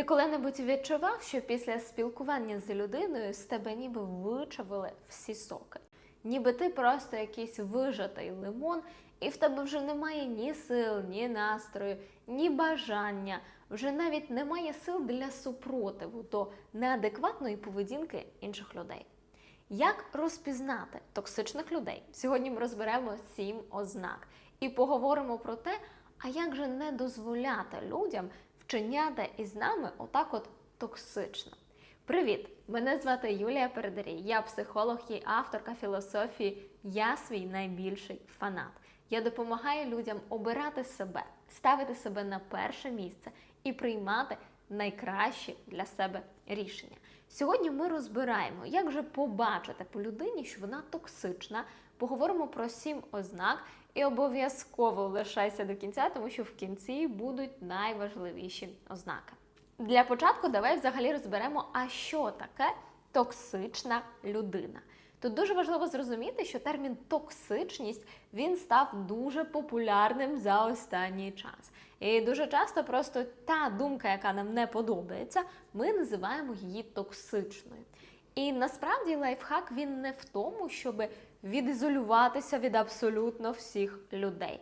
Ти коли-небудь відчував, що після спілкування з людиною з тебе ніби вичавили всі соки? Ніби ти просто якийсь вижатий лимон, і в тебе вже немає ні сил, ні настрою, ні бажання, вже навіть немає сил для супротиву до неадекватної поведінки інших людей. Як розпізнати токсичних людей? Сьогодні ми розберемо сім ознак і поговоримо про те, а як же не дозволяти людям вчиняти із нами отак от токсично. Привіт! Мене звати Юлія Передарій. Я психолог і авторка філософії Я свій найбільший фанат. Я допомагаю людям обирати себе, ставити себе на перше місце і приймати найкращі для себе рішення. Сьогодні ми розбираємо, як же побачити по людині, що вона токсична. Поговоримо про сім ознак і обов'язково лишайся до кінця, тому що в кінці будуть найважливіші ознаки. Для початку давай взагалі розберемо, а що таке токсична людина. Тут дуже важливо зрозуміти, що термін токсичність він став дуже популярним за останній час. І дуже часто просто та думка, яка нам не подобається, ми називаємо її токсичною. І насправді лайфхак він не в тому, щоб відізолюватися від абсолютно всіх людей,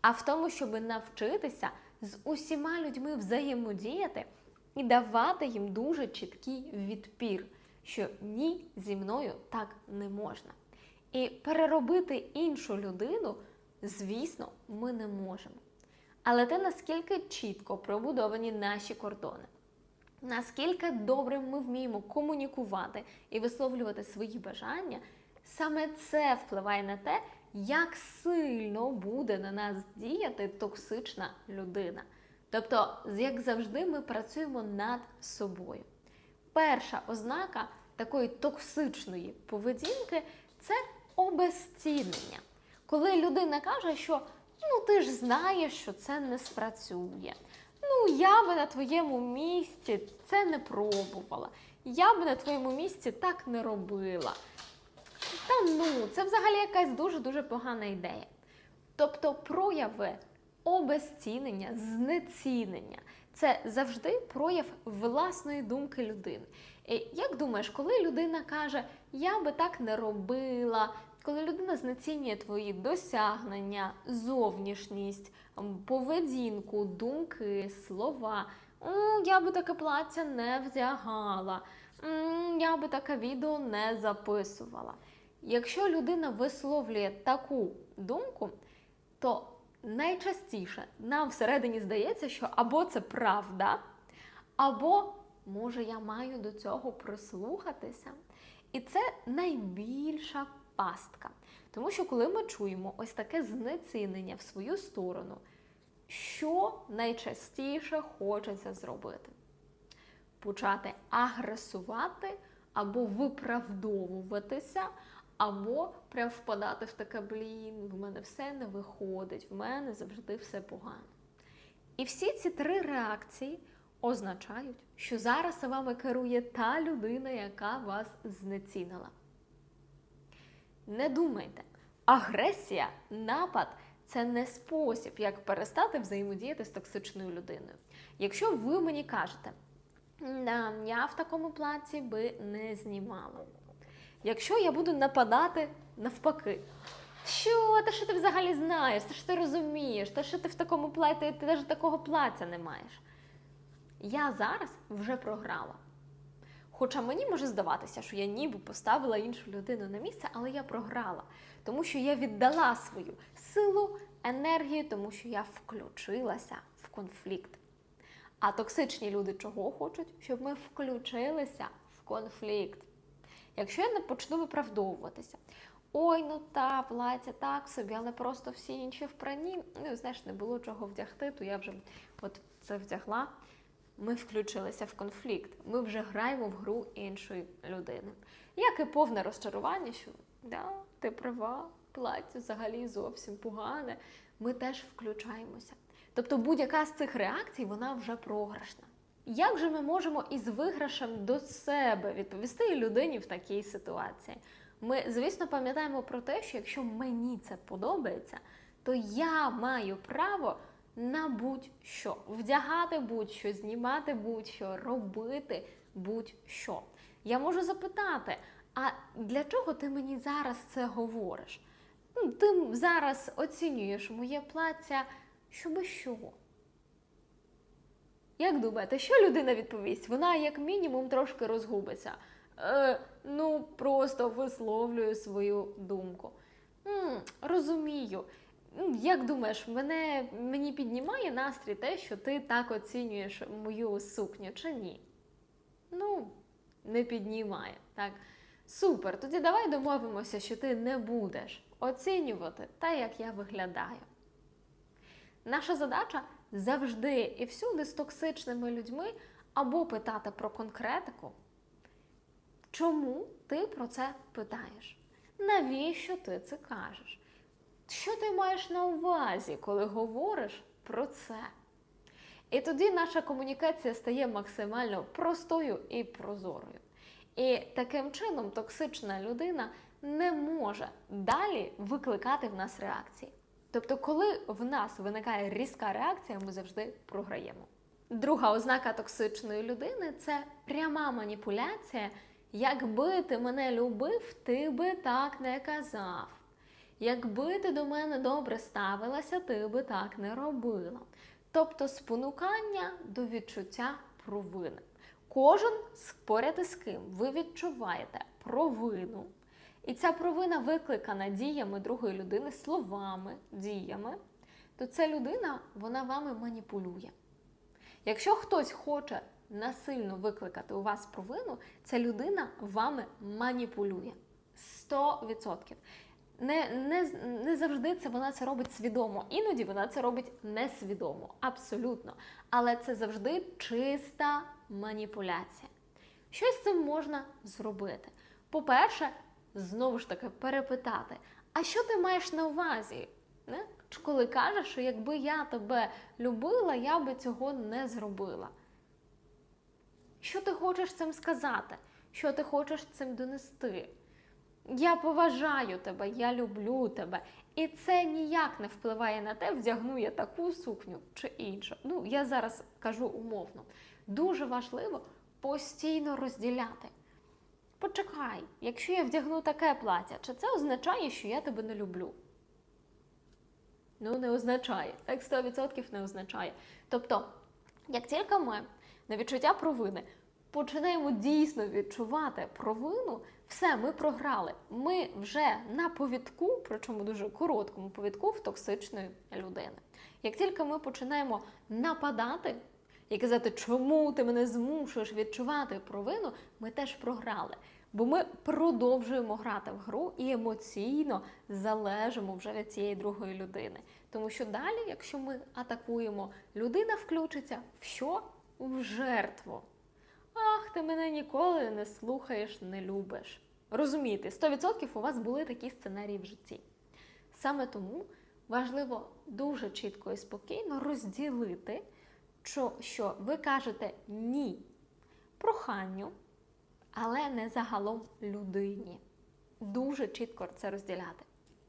а в тому, щоб навчитися з усіма людьми взаємодіяти і давати їм дуже чіткий відпір, що ні зі мною так не можна. І переробити іншу людину, звісно, ми не можемо. Але те, наскільки чітко пробудовані наші кордони, наскільки добре ми вміємо комунікувати і висловлювати свої бажання, саме це впливає на те, як сильно буде на нас діяти токсична людина. Тобто, як завжди, ми працюємо над собою. Перша ознака такої токсичної поведінки це обезцінення. Коли людина каже, що ну ти ж знаєш, що це не спрацює. Ну, я би на твоєму місці це не пробувала. Я би на твоєму місці так не робила. Та ну, це взагалі якась дуже-дуже погана ідея. Тобто прояви обезцінення, знецінення це завжди прояв власної думки людини. Як думаєш, коли людина каже, я би так не робила, коли людина знецінює твої досягнення, зовнішність, поведінку, думки, слова, я би таке плаття не вдягала, я би таке відео не записувала. Якщо людина висловлює таку думку, то найчастіше нам всередині здається, що або це правда, або може я маю до цього прислухатися. І це найбільша пастка. Тому що коли ми чуємо ось таке знецінення в свою сторону, що найчастіше хочеться зробити? Почати агресувати або виправдовуватися, або прям впадати в таке блін, в мене все не виходить, в мене завжди все погано. І всі ці три реакції означають, що зараз вами керує та людина, яка вас знецінила. Не думайте, агресія, напад це не спосіб, як перестати взаємодіяти з токсичною людиною. Якщо ви мені кажете, я в такому платі би не знімала. Якщо я буду нападати навпаки, що, та що ти взагалі знаєш, та що ти розумієш, та що ти в такому платі, ти навіть такого плаття не маєш. Я зараз вже програла. Хоча мені може здаватися, що я ніби поставила іншу людину на місце, але я програла, тому що я віддала свою силу, енергію, тому що я включилася в конфлікт. А токсичні люди чого хочуть? Щоб ми включилися в конфлікт. Якщо я не почну виправдовуватися, ой, ну та плаття так собі, але просто всі інші впрані, ну знаєш, не було чого вдягти, то я вже от це вдягла. Ми включилися в конфлікт. Ми вже граємо в гру іншої людини. Як і повне розчарування, що да, ти права, плаття взагалі зовсім погане. Ми теж включаємося. Тобто будь-яка з цих реакцій вона вже програшна. Як же ми можемо із виграшем до себе відповісти людині в такій ситуації? Ми, звісно, пам'ятаємо про те, що якщо мені це подобається, то я маю право на будь-що, вдягати будь-що, знімати будь-що, робити будь-що. Я можу запитати, а для чого ти мені зараз це говориш? Ну, Ти зараз оцінюєш моє плаття, щоби що? Як думаєте, що людина відповість? Вона, як мінімум, трошки розгубиться. Е, ну, просто висловлюю свою думку. м розумію. Як думаєш, мене, мені піднімає настрій те, що ти так оцінюєш мою сукню, чи ні? Ну, не піднімає. Так. Супер. Тоді давай домовимося, що ти не будеш оцінювати те, як я виглядаю. Наша задача завжди і всюди з токсичними людьми або питати про конкретику, чому ти про це питаєш? Навіщо ти це кажеш? Що ти маєш на увазі, коли говориш про це? І тоді наша комунікація стає максимально простою і прозорою. І таким чином токсична людина не може далі викликати в нас реакції. Тобто, коли в нас виникає різка реакція, ми завжди програємо. Друга ознака токсичної людини це пряма маніпуляція. Якби ти мене любив, ти би так не казав. Якби ти до мене добре ставилася, ти би так не робила. Тобто спонукання до відчуття провини. Кожен з- із ким ви відчуваєте провину, і ця провина викликана діями другої людини, словами, діями, то ця людина вона вами маніпулює. Якщо хтось хоче насильно викликати у вас провину, ця людина вами маніпулює. 100%. Не, не, не завжди це вона це робить свідомо. Іноді вона це робить несвідомо, абсолютно. Але це завжди чиста маніпуляція. Що з цим можна зробити? По-перше, знову ж таки перепитати, а що ти маєш на увазі? Не? Коли кажеш, що якби я тебе любила, я би цього не зробила. Що ти хочеш цим сказати? Що ти хочеш цим донести? Я поважаю тебе, я люблю тебе. І це ніяк не впливає на те, вдягну я таку сукню чи іншу. Ну, я зараз кажу умовно. Дуже важливо постійно розділяти. Почекай, якщо я вдягну таке плаття, чи це означає, що я тебе не люблю? Ну, не означає. Так 100% не означає. Тобто, як тільки ми на відчуття провини починаємо дійсно відчувати провину, все, ми програли. Ми вже на повідку, причому дуже короткому повідку в токсичної людини. Як тільки ми починаємо нападати і казати, чому ти мене змушуєш відчувати провину, ми теж програли. Бо ми продовжуємо грати в гру і емоційно залежимо вже від цієї другої людини. Тому що далі, якщо ми атакуємо, людина включиться в що? В жертву. Ах, ти мене ніколи не слухаєш, не любиш. Розумієте, 100% у вас були такі сценарії в житті. Саме тому важливо дуже чітко і спокійно розділити, що, ви кажете ні проханню, але не загалом людині. Дуже чітко це розділяти.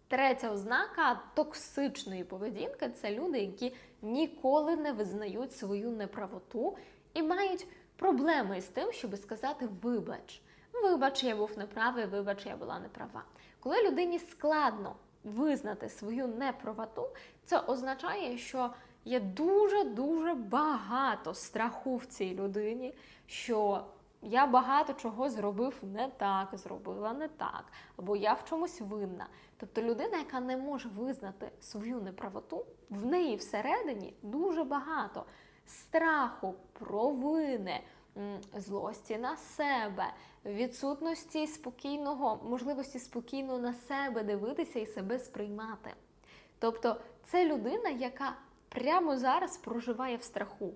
Третя ознака токсичної поведінки це люди, які ніколи не визнають свою неправоту і мають проблеми з тим, щоб сказати вибач. Вибач, я був неправий, вибач, я була неправа. Коли людині складно визнати свою неправоту, це означає, що є дуже-дуже багато страху в цій людині, що я багато чого зробив не так, зробила не так, або я в чомусь винна. Тобто людина, яка не може визнати свою неправоту, в неї всередині дуже багато страху, провини, злості на себе, відсутності спокійного, можливості спокійно на себе дивитися і себе сприймати. Тобто це людина, яка прямо зараз проживає в страху.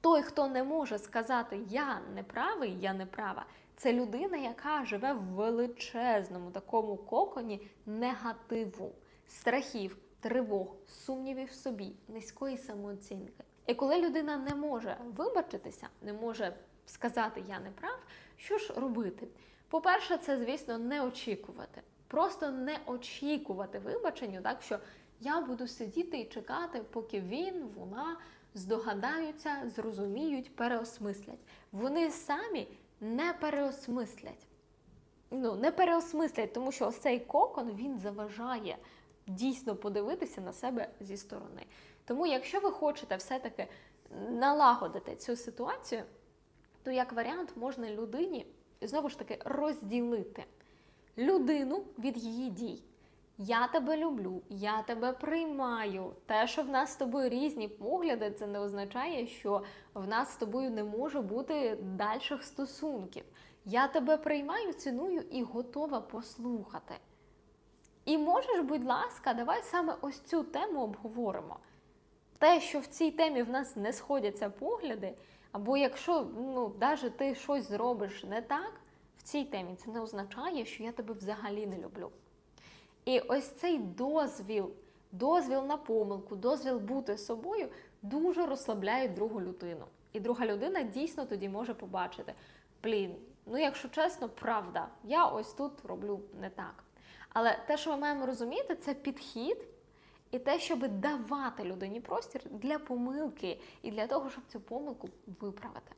Той, хто не може сказати Я не правий, я не права, це людина, яка живе в величезному такому коконі негативу, страхів, тривог, сумнівів в собі, низької самооцінки. І коли людина не може вибачитися, не може сказати Я не прав, що ж робити? По-перше, це, звісно, не очікувати. Просто не очікувати вибаченню, так що Я буду сидіти і чекати, поки він, вона здогадаються, зрозуміють, переосмислять. Вони самі не переосмислять. Ну, не переосмислять, тому що ось цей кокон він заважає дійсно подивитися на себе зі сторони. Тому, якщо ви хочете все-таки налагодити цю ситуацію, то як варіант можна людині знову ж таки розділити людину від її дій. Я тебе люблю, я тебе приймаю. Те, що в нас з тобою різні погляди, це не означає, що в нас з тобою не може бути дальших стосунків. Я тебе приймаю, ціную і готова послухати. І можеш, будь ласка, давай саме ось цю тему обговоримо. Те, що в цій темі в нас не сходяться погляди, або якщо ну, навіть ти щось зробиш не так в цій темі, це не означає, що я тебе взагалі не люблю. І ось цей дозвіл, дозвіл на помилку, дозвіл бути собою дуже розслабляє другу людину. І друга людина дійсно тоді може побачити: блін, ну якщо чесно, правда, я ось тут роблю не так. Але те, що ми маємо розуміти, це підхід і те, щоб давати людині простір для помилки і для того, щоб цю помилку виправити.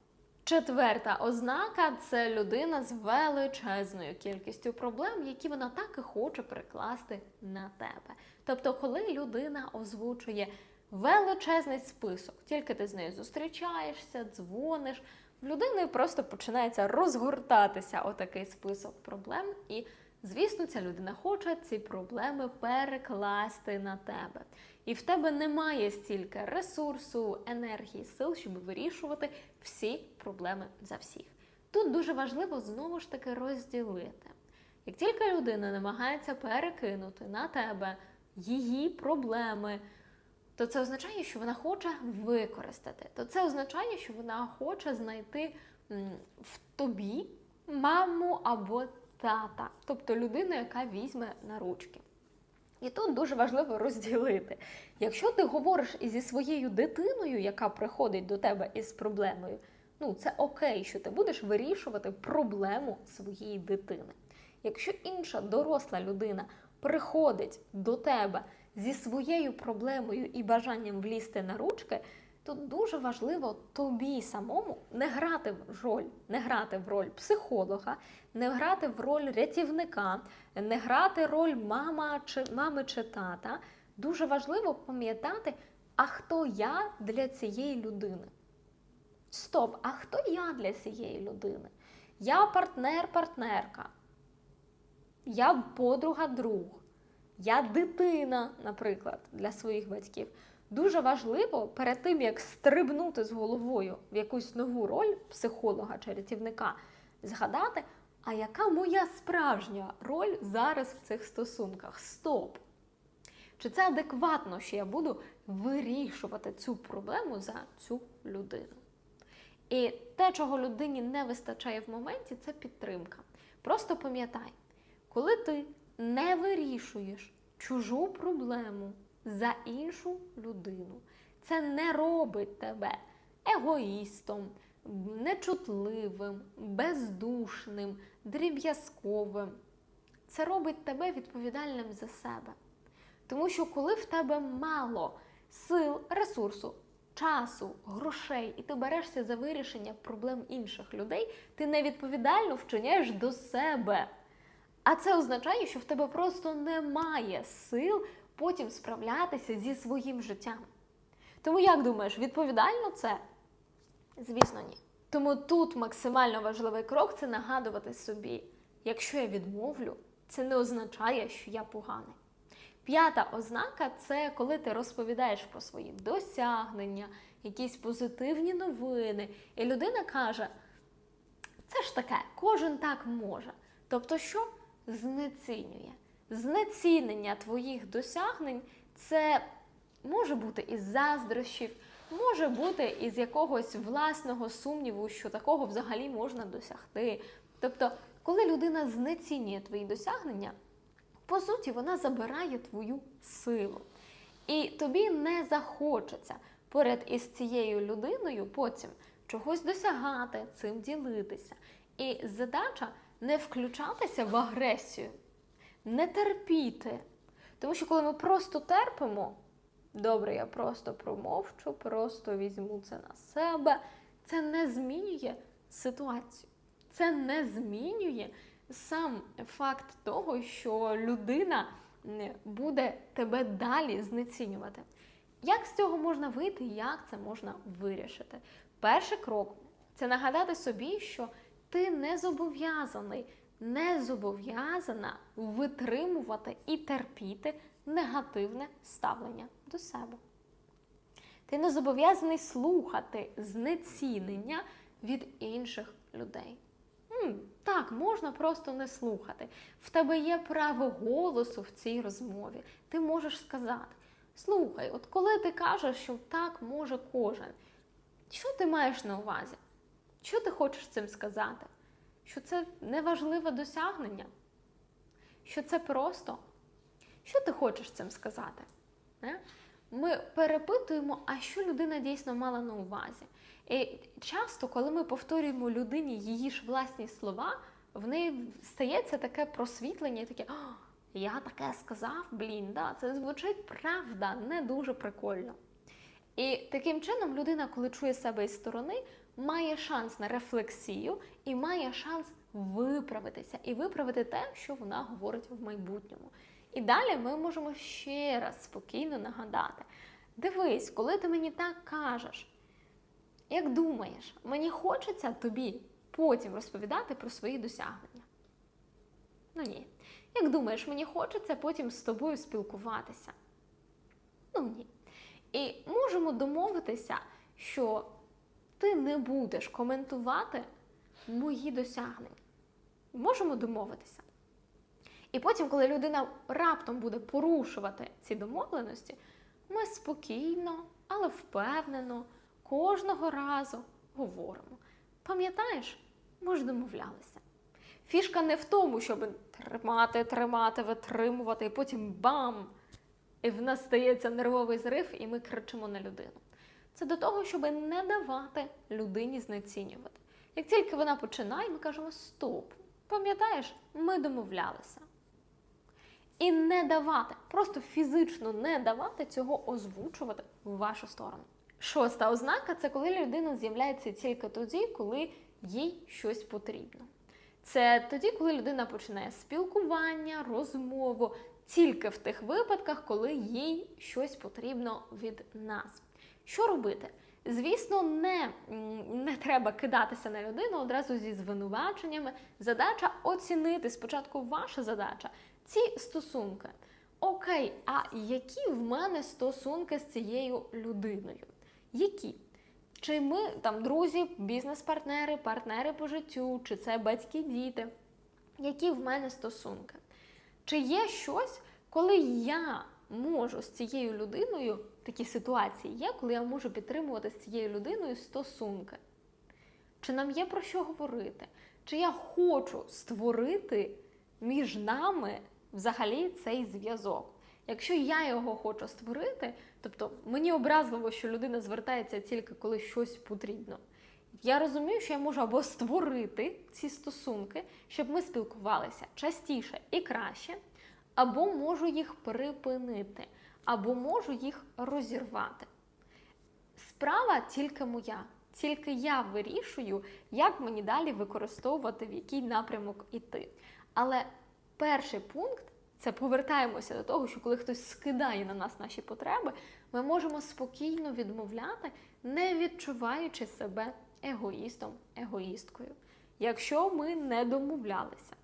Четверта ознака це людина з величезною кількістю проблем, які вона так і хоче перекласти на тебе. Тобто, коли людина озвучує величезний список, тільки ти з нею зустрічаєшся, дзвониш, в людини просто починається розгортатися отакий список проблем, і, звісно, ця людина хоче ці проблеми перекласти на тебе. І в тебе немає стільки ресурсу, енергії, сил, щоб вирішувати всі проблеми за всіх. Тут дуже важливо знову ж таки розділити. Як тільки людина намагається перекинути на тебе її проблеми, то це означає, що вона хоче використати. То це означає, що вона хоче знайти в тобі маму або тата, тобто людину, яка візьме на ручки. І тут дуже важливо розділити. Якщо ти говориш зі своєю дитиною, яка приходить до тебе із проблемою, ну це окей, що ти будеш вирішувати проблему своєї дитини. Якщо інша доросла людина приходить до тебе зі своєю проблемою і бажанням влізти на ручки, то дуже важливо тобі самому не грати в роль, не грати в роль психолога, не грати в роль рятівника, не грати роль мама чи мами чи тата. Дуже важливо пам'ятати, а хто я для цієї людини. Стоп, а хто я для цієї людини? Я партнер-партнерка, я подруга-друг, я дитина, наприклад, для своїх батьків. Дуже важливо перед тим, як стрибнути з головою в якусь нову роль психолога чи рятівника, згадати, а яка моя справжня роль зараз в цих стосунках? Стоп! Чи це адекватно, що я буду вирішувати цю проблему за цю людину? І те, чого людині не вистачає в моменті, це підтримка. Просто пам'ятай, коли ти не вирішуєш чужу проблему за іншу людину, це не робить тебе егоїстом, нечутливим, бездушним, дріб'язковим. Це робить тебе відповідальним за себе. Тому що коли в тебе мало сил, ресурсу, часу, грошей, і ти берешся за вирішення проблем інших людей, ти невідповідально вчиняєш до себе. А це означає, що в тебе просто немає сил потім справлятися зі своїм життям. Тому як думаєш, відповідально це? Звісно, ні. Тому тут максимально важливий крок це нагадувати собі, якщо я відмовлю, це не означає, що я поганий. П'ята ознака це коли ти розповідаєш про свої досягнення, якісь позитивні новини, і людина каже: це ж таке, кожен так може. Тобто, що знецінює? Знецінення твоїх досягнень це може бути із заздрощів, може бути із якогось власного сумніву, що такого взагалі можна досягти. Тобто, коли людина знецінює твої досягнення, по суті, вона забирає твою силу. І тобі не захочеться поряд із цією людиною потім чогось досягати, цим ділитися. І задача не включатися в агресію, не терпіти, Тому що коли ми просто терпимо, добре, я просто промовчу, просто візьму це на себе, це не змінює ситуацію. Це не змінює сам факт того, що людина буде тебе далі знецінювати. Як з цього можна вийти, як це можна вирішити? Перший крок це нагадати собі, що ти не зобов'язаний, не зобов'язана витримувати і терпіти негативне ставлення до себе. Ти не зобов'язаний слухати знецінення від інших людей. М, так, можна просто не слухати. В тебе є право голосу в цій розмові. Ти можеш сказати: слухай, от коли ти кажеш, що так може кожен, що ти маєш на увазі? Що ти хочеш цим сказати? Що це неважливе досягнення? Що це просто? Що ти хочеш цим сказати? Не? Ми перепитуємо, а що людина дійсно мала на увазі. І часто, коли ми повторюємо людині її ж власні слова, в неї стається таке просвітлення, таке, «О, я таке сказав, блін, да, це звучить правда, не дуже прикольно. І таким чином людина, коли чує себе із сторони, має шанс на рефлексію і має шанс виправитися і виправити те, що вона говорить в майбутньому. І далі ми можемо ще раз спокійно нагадати: дивись, коли ти мені так кажеш, як думаєш, мені хочеться тобі потім розповідати про свої досягнення? Ну ні. Як думаєш, мені хочеться потім з тобою спілкуватися? Ну ні. І можемо домовитися, що ти не будеш коментувати мої досягнення. Можемо домовитися. І потім, коли людина раптом буде порушувати ці домовленості, ми спокійно, але впевнено кожного разу говоримо. Пам'ятаєш, ми ж домовлялися. Фішка не в тому, щоб тримати, тримати, витримувати, і потім бам! І в нас стається нервовий зрив, і ми кричимо на людину. Це до того, щоб не давати людині знецінювати. Як тільки вона починає, ми кажемо стоп. Пам'ятаєш, ми домовлялися. І не давати, просто фізично не давати цього озвучувати в вашу сторону. Шоста ознака це коли людина з'являється тільки тоді, коли їй щось потрібно. Це тоді, коли людина починає спілкування, розмову, тільки в тих випадках, коли їй щось потрібно від нас. Що робити? Звісно, не, не треба кидатися на людину одразу зі звинуваченнями. Задача оцінити спочатку ваша задача ці стосунки. Окей, а які в мене стосунки з цією людиною? Які? Чи ми там друзі, бізнес-партнери, партнери по життю, чи це батьки, діти? Які в мене стосунки? Чи є щось, коли я можу з цією людиною, такі ситуації є, коли я можу підтримувати з цією людиною стосунки? Чи нам є про що говорити? Чи я хочу створити між нами взагалі цей зв'язок? Якщо я його хочу створити, тобто мені образливо, що людина звертається тільки коли щось потрібно. Я розумію, що я можу або створити ці стосунки, щоб ми спілкувалися частіше і краще, або можу їх припинити, або можу їх розірвати. Справа тільки моя. Тільки я вирішую, як мені далі використовувати, в який напрямок іти. Але перший пункт це повертаємося до того, що коли хтось скидає на нас наші потреби, ми можемо спокійно відмовляти, не відчуваючи себе егоїстом, егоїсткою. Якщо ми не домовлялися,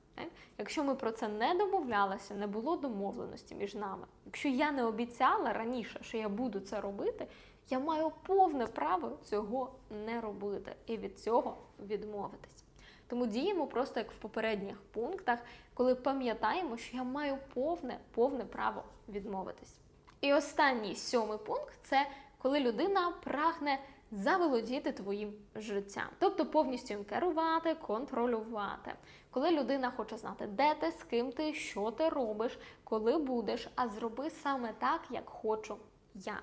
якщо ми про це не домовлялися, не було домовленості між нами. Якщо я не обіцяла раніше, що я буду це робити, я маю повне право цього не робити і від цього відмовитись. Тому діємо просто як в попередніх пунктах, коли пам'ятаємо, що я маю повне, повне право відмовитись. І останній сьомий пункт це коли людина прагне заволодіти твоїм життям, тобто повністю їм керувати, контролювати. Коли людина хоче знати, де ти, з ким ти, що ти робиш, коли будеш, а зроби саме так, як хочу я.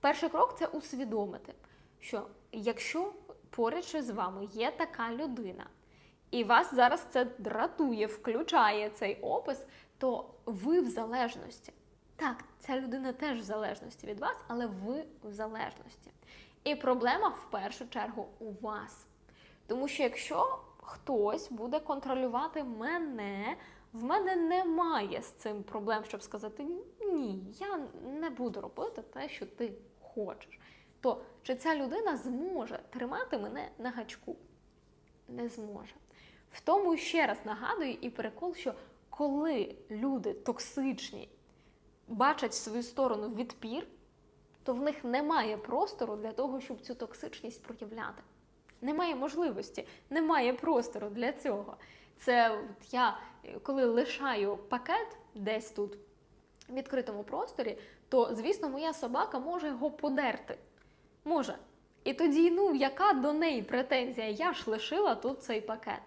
Перший крок це усвідомити, що якщо поруч з вами є така людина, і вас зараз це дратує, включає цей опис, то ви в залежності. Так, ця людина теж в залежності від вас, але ви в залежності. І проблема в першу чергу у вас. Тому що якщо хтось буде контролювати мене, в мене немає з цим проблем, щоб сказати ні, я не буду робити те, що ти хочеш. То чи ця людина зможе тримати мене на гачку? Не зможе. В тому ще раз нагадую і перекол, що коли люди токсичні бачать свою сторону відпір, то в них немає простору для того, щоб цю токсичність проявляти. Немає можливості, немає простору для цього. Це я е, коли лишаю пакет десь тут в відкритому просторі, то звісно моя собака може його подерти. Може. І тоді, ну, яка до неї претензія? Я ж лишила тут цей пакет.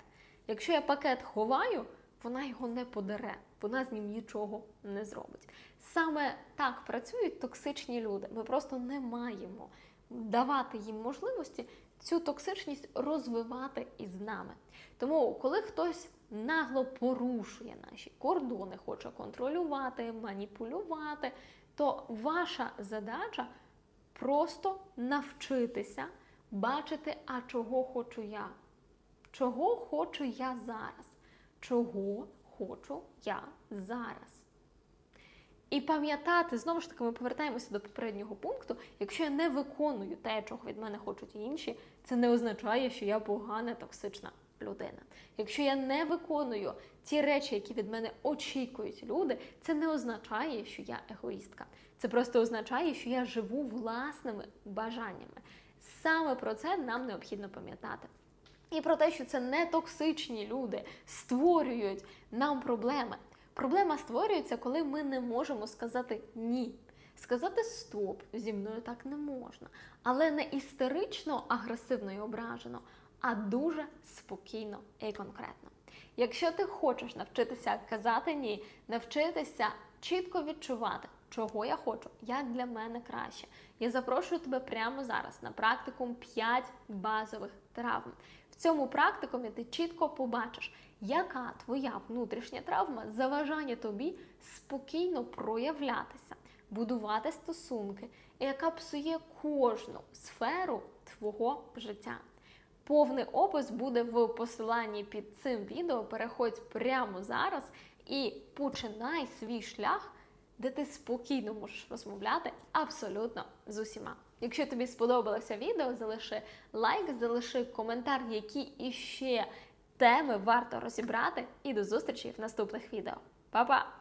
Якщо я пакет ховаю, вона його не подере, вона з ним нічого не зробить. Саме так працюють токсичні люди. Ми просто не маємо давати їм можливості цю токсичність розвивати із нами. Тому, коли хтось нагло порушує наші кордони, хоче контролювати, маніпулювати, то ваша задача просто навчитися бачити, а чого хочу я. Чого хочу я зараз? Чого хочу я зараз? І пам'ятати, знову ж таки, ми повертаємося до попереднього пункту. Якщо я не виконую те, чого від мене хочуть інші, це не означає, що я погана, токсична людина. Якщо я не виконую ті речі, які від мене очікують люди, це не означає, що я егоїстка. Це просто означає, що я живу власними бажаннями. Саме про це нам необхідно пам'ятати. І про те, що це не токсичні люди створюють нам проблеми. Проблема створюється, коли ми не можемо сказати ні. Сказати стоп зі мною так не можна. Але не істерично, агресивно і ображено, а дуже спокійно і конкретно. Якщо ти хочеш навчитися казати ні, навчитися чітко відчувати, чого я хочу, як для мене краще. Я запрошую тебе прямо зараз на практикум 5 базових травм. Цьому практикумі ти чітко побачиш, яка твоя внутрішня травма заважає тобі спокійно проявлятися, будувати стосунки, яка псує кожну сферу твого життя. Повний опис буде в посиланні під цим відео. Переходь прямо зараз і починай свій шлях, де ти спокійно можеш розмовляти абсолютно з усіма. Якщо тобі сподобалося відео, залиши лайк, залиши коментар, які іще теми варто розібрати. І до зустрічі в наступних відео. Па-па!